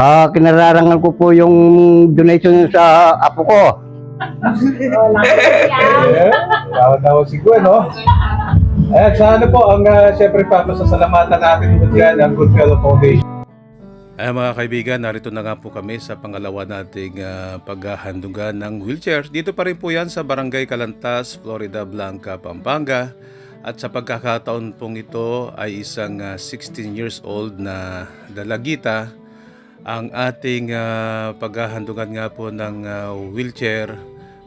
Ah, kinararangan ko po yung donation sa apo ko. Tawa-tawa si Gwen, no? Ayan, sa ano po, ang uh, siyempre papasasalamatan natin po dyan ang Goodfellow Foundation. Ay mga kaibigan, narito na nga po kami sa pangalawa nating ah, paghahandugan ng wheelchair. Dito pa rin po yan sa Barangay Calantas, Florida Blanca, Pampanga. At sa pagkakataon pong ito ay isang ah, 16 years old na dalagita ang ating ah, paghahandugan nga po ng ah, wheelchair.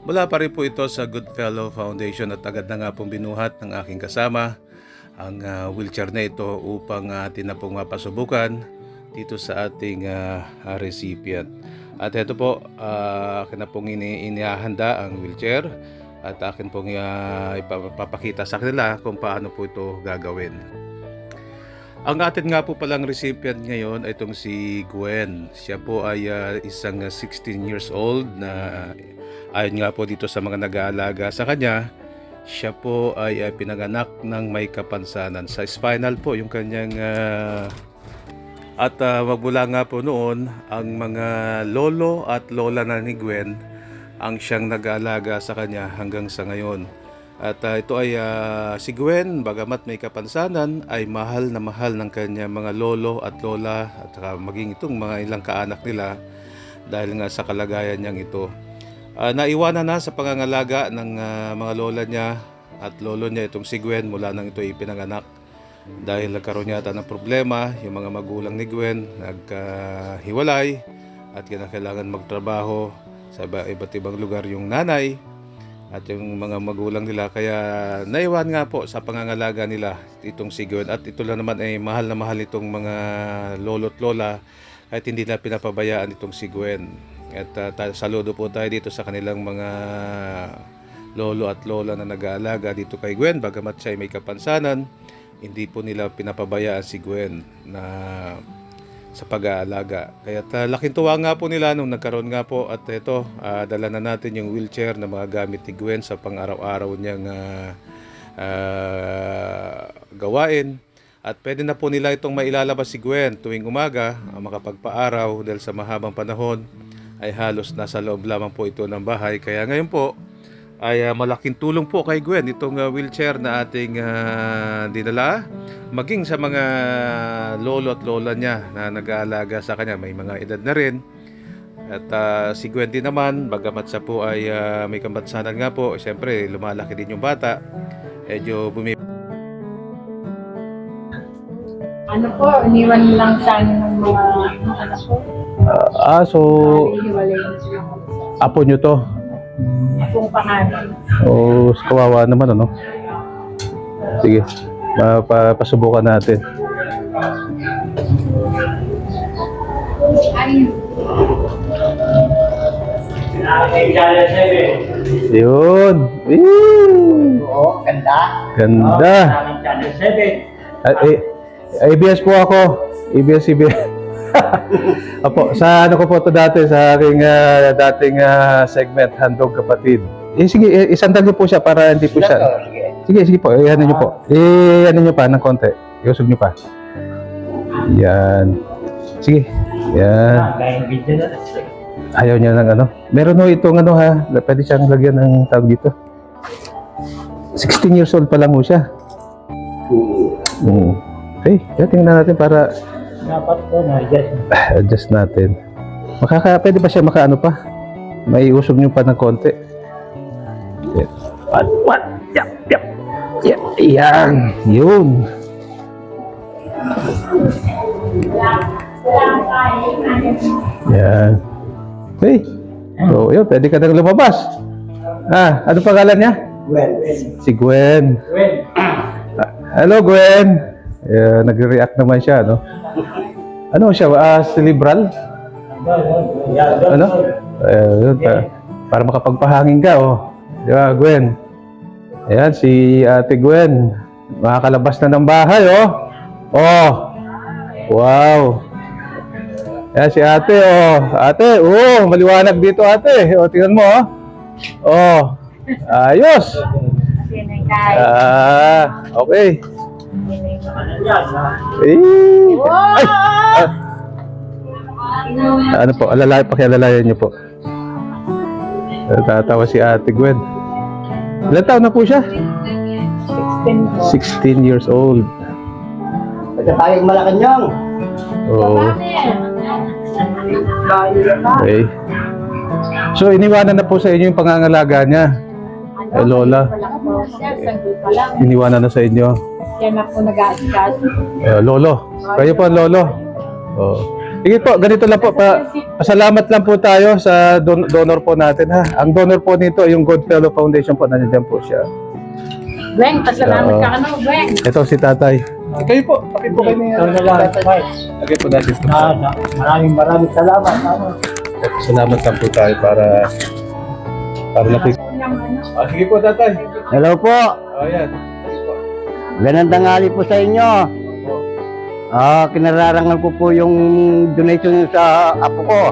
Mula pa rin po ito sa Goodfellow Foundation at agad na nga pong binuhat ng aking kasama ang ah, wheelchair na ito upang atin na pong mapasubukan dito sa ating ah, recipient. At ito po, uh, akin na pong ini inihahanda ang wheelchair at akin pong ah, ipapakita sa kanila kung paano po ito gagawin. Ang atin nga po palang recipient ngayon ay itong si Gwen. Siya po ay ah, isang ah, 16 years old na ayon nga po dito sa mga nag-aalaga sa kanya, siya po ay ah, pinanganak ng may kapansanan. Sa spinal po yung kanyang ah, at ah, magmula nga po noon, ang mga lolo at lola na ni Gwen ang siyang nag-aalaga sa kanya hanggang sa ngayon. At ah, ito ay ah, si Gwen, bagamat may kapansanan, ay mahal na mahal ng kanya mga lolo at lola. At saka maging itong mga ilang kaanak nila dahil nga sa kalagayan niyang ito. Ah, naiwanan na sa pangangalaga ng ah, mga lola niya at lolo niya itong si Gwen. Mula nang ito ipinanganak. Dahil nagkaroon yata ng problema yung mga magulang ni Gwen nagkahiwalay at kinakailangan magtrabaho sa iba- iba't ibang lugar. Yung nanay at yung mga magulang nila kaya naiwan nga po sa pangangalaga nila itong si Gwen. At ito lang naman ay mahal na mahal itong mga lolo't lola at hindi na pinapabayaan itong si Gwen. At uh, saludo po tayo dito sa kanilang mga lolo at lola na nag-aalaga dito kay Gwen. Bagamat siya ay may kapansanan hindi po nila pinapabayaan si Gwen na sa pag-aalaga. Kaya uh, laking tuwa nga po nila nung nagkaroon nga po at ito, ah, dala na natin yung wheelchair na mga gamit ni Gwen sa pang-araw-araw niyang ah, ah, gawain. At pwede na po nila itong mailalabas si Gwen tuwing umaga, ah, makapagpaaraw dahil sa mahabang panahon ay halos nasa loob lamang po ito ng bahay. Kaya ngayon po, ay ah, malaking tulong po kay Gwen itong ah, wheelchair na ating ah, dinala maging sa mga lolo at lola niya na nag-aalaga sa kanya may mga edad na rin at ah, si Gwen din naman bagamat sa po ay ah, may kamansanan nga po siyempre lumalaki din yung bata medyo bumi Ano po, iniwan lang sana ng mga anak ko. ah so Hiwalay na sila ko. apo nyo to Akong pangalan. o kawawa naman ano sige pasubukan natin yun! Oo, ganda. ganda Channel 7. Ay, ay, ABS po ako. ABS, Apo, sa ano ko po to dati, sa aking ah, dating ah, segment, Handog Kapatid. Eh, sige, eh, isandal niyo po siya para hindi po siya. Sige, sige po, eh, ano niyo po. Eh, ano niyo pa, ng konti. Iusog niyo pa. Yan. Sige. Yan. Ayaw niya ng ano. Meron ho itong ano ha, pwede siyang lagyan ng tawag dito. 16 years old pa lang ho siya. Mm. Okay, tingnan natin para Dapat po na, yes. adjust natin. Makaka, pwede ba siya makaano pa? May usog niyo pa ng konti. Yan. What? What? Yap, yap. Yan. Yan. Yun. Yan. Okay. So, yun, pwede ka nang lumabas. Ah, ano pangalan niya? Well, Si Gwen. Ah, Hello, Gwen. Eh, nagre-react naman siya, no? Ano siya? Ah, cerebral? Ano? Eh, pa- para makapagpahangin ka, oh. Di ba, Gwen? Ayan, si Ate Gwen. Makakalabas na ng bahay, oh. Oh. Wow. Ayan, si ate, oh. Ate, oh, maliwanag dito, ate. Oh, tingnan mo, oh. Oh. Ayos. Ah, okay. Eh, ay, ah, Ano po, alalay, pakialalayan niyo po. Tatawa si Ate Gwen. Ilan taon na po siya? 16 po. 16 years old. Ito tayong Malacanang. Oo. Na. Okay. So, iniwanan na po sa inyo yung pangangalaga niya. Ano, Eh, Lola. pa pa. Iniwanan na sa inyo. Siya na po nag-aasikaso. Eh, lolo. Kayo po ang lolo. Oo. Sige po, ganito lang po. Pa, pasalamat lang po tayo sa don- donor po natin ha. Ang donor po nito ay yung Goodfellow Foundation po. Nandiyan po siya. Gwen, pasalamat ka ka na, Gwen. Ito si tatay. Kayo po. Kapi po kayo niya. Lagay po natin ito. Maraming maraming salamat. Salamat lang po tayo para para na Unang ano, Ah, sige po tatay. Hello po. Oh, yan. Ganang tangali po sa inyo. Ah, kinararangal ko po yung donation sa apo ko.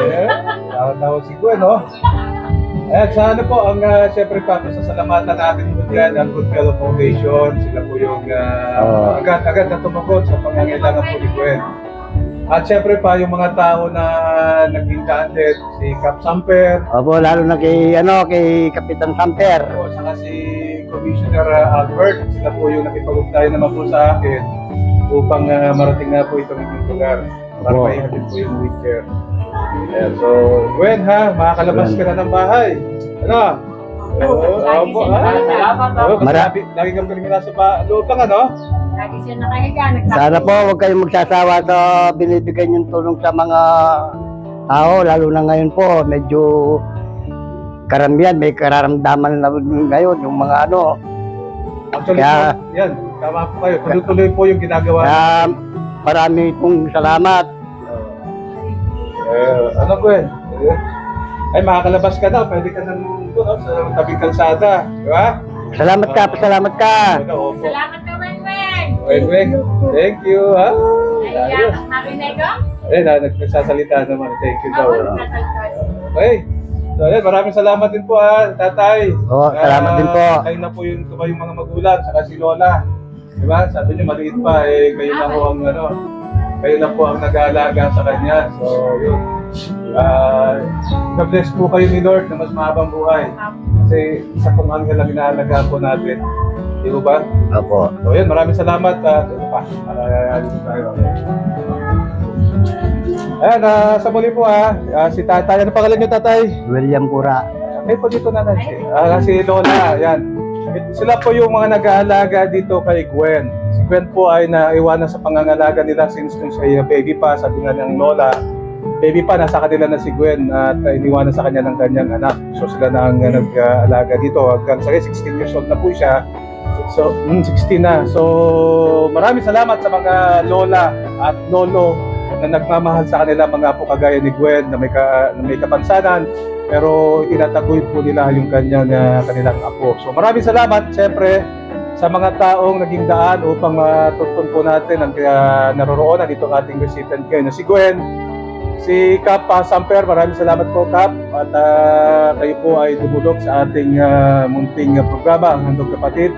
Eh, Tawa-tawa si Gwen, no? Ayan, sa ano po, ang uh, siyempre pa, sasalamatan natin po dyan ang Goodfellow Foundation. Sila po yung uh, Oo. agad-agad na tumagot sa pangangailangan po ni Gwen. At siyempre pa, yung mga tao na naging kaandet, si Cap Samper, Opo, lalo na kay, ano, kay Kapitan Samper. o saka si Commissioner uh, Albert, sila po yung nakipag-ugnayan naman po sa akin upang uh, marating nga po itong inyong lugar para Oo. maihatid po yung wheelchair. Ayan, so, Gwen ha, makakalabas ka na ng bahay. Ano? Oo, Lagi opo, siya ha? nakasalamat, Oo, kasi Mara- lagi, kang galing nasa ba, loob lang ano? Lagi siya nakahiga. nagtatawa. Sana po huwag kayong magsasawa sa binibigay niyong tulong sa mga tao, lalo na ngayon po, medyo karamihan, may kararamdaman na ngayon, yung mga ano. Actually, Kaya- po, yan, tama po kayo. Tuloy-tuloy po yung ginagawa. Kaya marami pong salamat. Eh, ano Gwen? Eh, Ay, makakalabas ka na. Pwede ka na doon no, sa tabing kalsada. Di ba? Salamat ka, ka. Opo. Salamat ka, Gwen, Gwen. Wait, wait. Thank you. Ah, Ay, narinig ko. Eh, na, nagsasalita naman. Thank you daw. Ako, nagsasalita. Okay. So, ayan, maraming salamat din po ha, tatay. Oo, salamat Ah, din po. Kayo na po yung tumayong mga magulang, saka si Lola. Di ba? Sabi niyo, maliit pa, eh, kayo na po ang, ano, kayo na po ang nag-aalaga sa kanya. So, yun. Ah, God-bless po kayo ni Lord na mas mahabang buhay. Kasi isa pong anghel na inaalagaan po natin. Di ba? Opo. So, yun, maraming salamat. at ano pa, para alis tayo. Ayan, ah, sa muli po Ah, si tatay. Ano pangalan niyo tatay? William Pura. Ay po dito na si, ah, si Lola, yan. It- Sila po yung mga nag-aalaga dito kay Gwen. Si Gwen po ay naiwanan sa pangangalaga nila since nung siya baby pa, sabi nga ng Lola. Baby pa, nasa kanila na si Gwen at uh, iniwanan sa kanya ng kanyang anak. So sila na ang uh, nag-aalaga dito hanggang sa 16 years old na po siya. So, mm, 16 na. So, maraming salamat sa mga lola at lolo na nagmamahal sa kanila mga apo kagaya ni Gwen na may, ka, na may kapansanan pero tinataguyod po nila yung kanyang uh, kanilang apo. So maraming salamat siyempre sa mga taong naging daan upang matuntun po natin ang uh, naroroonan dito ang ating recipient ngayon na si Gwen, si Kap uh, Samper, maraming salamat po Kap at uh, kayo po ay dumulog sa ating uh, munting programa, Handog Kapatid.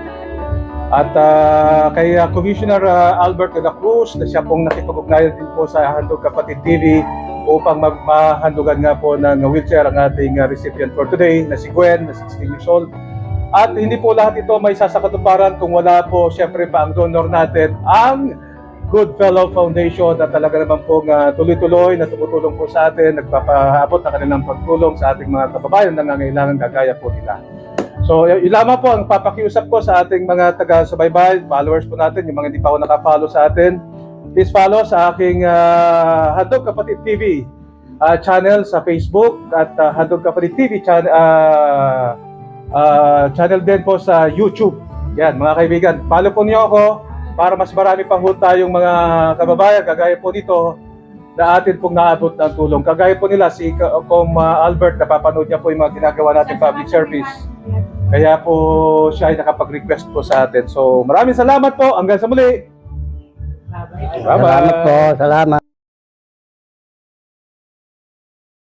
At uh, kay uh, Commissioner uh, Albert de la Cruz na siya pong nakipag-ugnayan din po sa Handog Kapatid TV upang mahandugan nga po ng wheelchair ang ating uh, recipient for today na si Gwen, na 16 years old. At hindi po lahat ito may sasakatuparan kung wala po syempre pa ang donor natin, ang Goodfellow Foundation na talaga naman po uh, tuloy-tuloy na tumutulong po sa atin, nagpapaabot ng kanilang pagtulong sa ating mga kababayan na nangangailangan kagaya po nila. So, yun lamang po ang papakiusap ko sa ating mga taga-subaybay, followers po natin, yung mga hindi pa ako nakapollow sa atin. Please follow sa aking uh, Handog Kapatid TV uh, channel sa Facebook at uh, Handog Kapatid TV channel, uh, uh, channel din po sa YouTube. Yan, mga kaibigan, follow po niyo ako para mas marami pang ho tayong mga kababayan kagaya po dito na atin pong naabot ng tulong. Kagaya po nila si Kong uh, Albert, napapanood niya po yung mga ginagawa natin public service. Kaya po siya ay nakapag-request po sa atin. So maraming salamat po. Hanggang sa muli. Bye-bye. Salamat po, salamat.